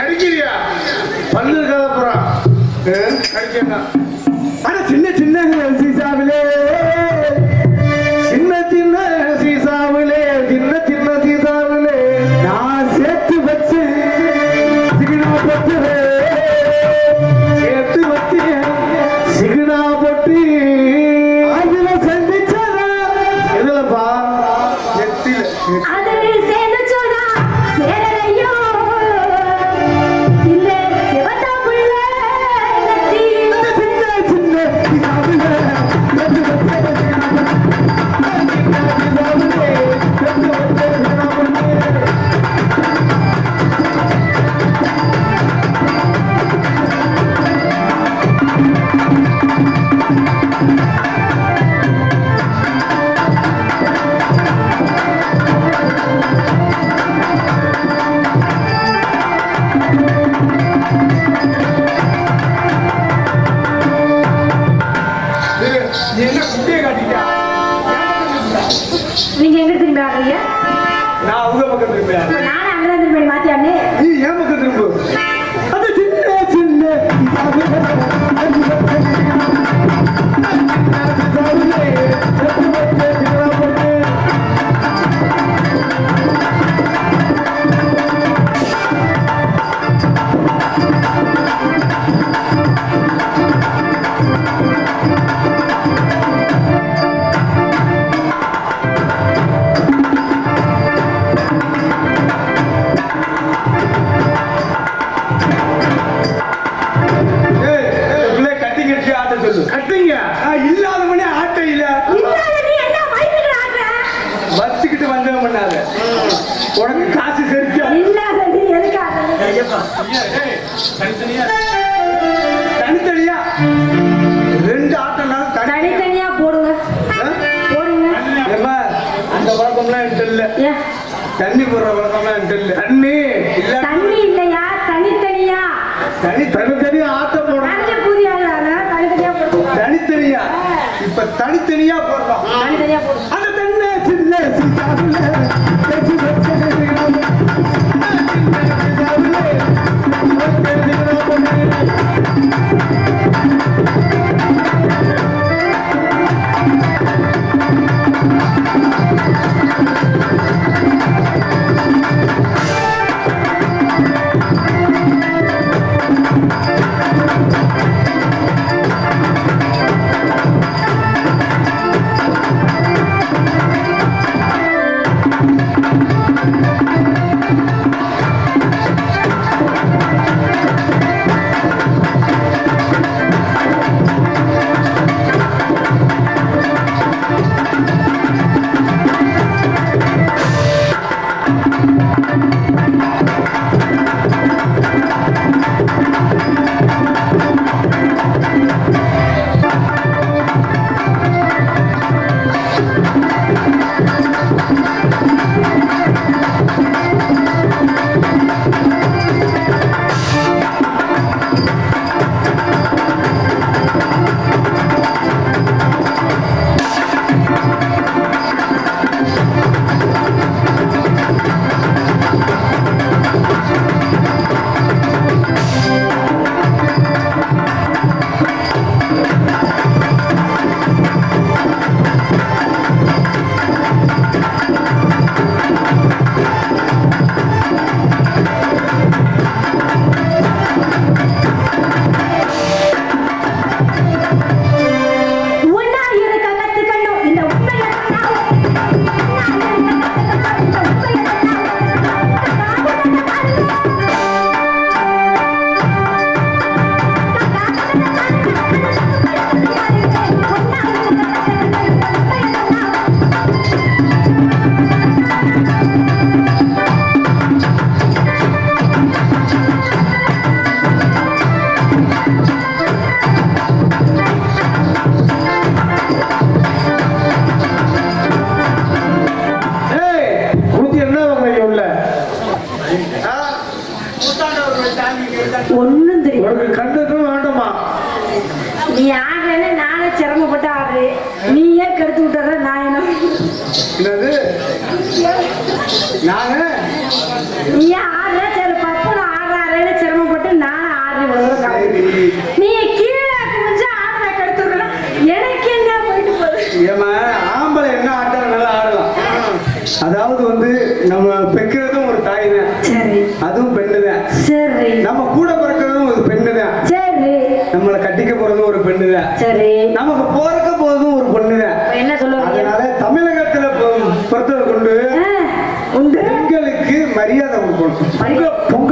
அடிக்கிறியா பல்லு இருக்காத புறா அடிக்கலாம் அட சின்ன சின்ன சீசாவிலே. நான் அவங்க பக்கம் திரும்பேன் நானே அங்க திரும்பேன் மாத்தியாண்ணே நீ ஏன் பக்கம் திரும்பு. அது சின்ன சின்ன தனித்தனியா? தனித்தனியா? ரெண்டு ஆட்டம்னாலும் தனித்தனியா போடுங்க. போடுங்க. அந்த பழக்கம்லாம் என்கிட்ட இல்ல. தண்ணி போடுற பழக்கம்லாம் என்கிட்ட இல்ல. தண்ணி. இல்ல தண்ணி இல்லையா? தனித்தனியா? தனி தனித்தனியா ஆட்டம் போடுறோம் தனித்தனியா இப்ப தனித்தனியா போடுறோம். தனித்தனியா போடுறோம் அந்த தண்ணி சின்ன சின்ன. ஒண்ணும் தெரியும். உனக்கு கண்டுக்கும் நீ ஆடுறேன்னு நானே சிரமப்பட்ட ஆடுறே நீயே ஏன் விட்டுற நான் என்ன? 뭔가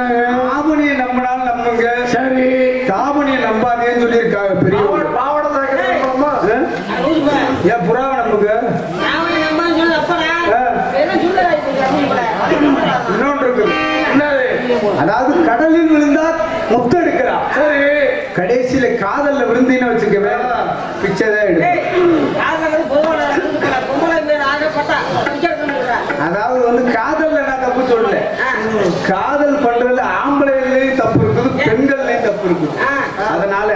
தாமணியை நம்பினாலும் நம்புங்க. சரி. தாமணியை நம்பாதேன்னு சொல்லியிருக்காங்க பெரியவங்க. பாவடை ஏன் புறாவை நம்புங்க? இன்னொன்று அதாவது கடலில் விழுந்தா முத்து எடுக்கிறா. சரி. கடைசியில காதல்ல விழுந்தீன்னு வச்சுக்கவே பிச்சைதான் எடுக்கும். அதாவது வந்து காதல்ல சொல்லல. காதல் பண்றதுல ஆம்பளைலயும் தப்பு இருக்குது பெண்கள்லயும் தப்பு இருக்குது. அதனால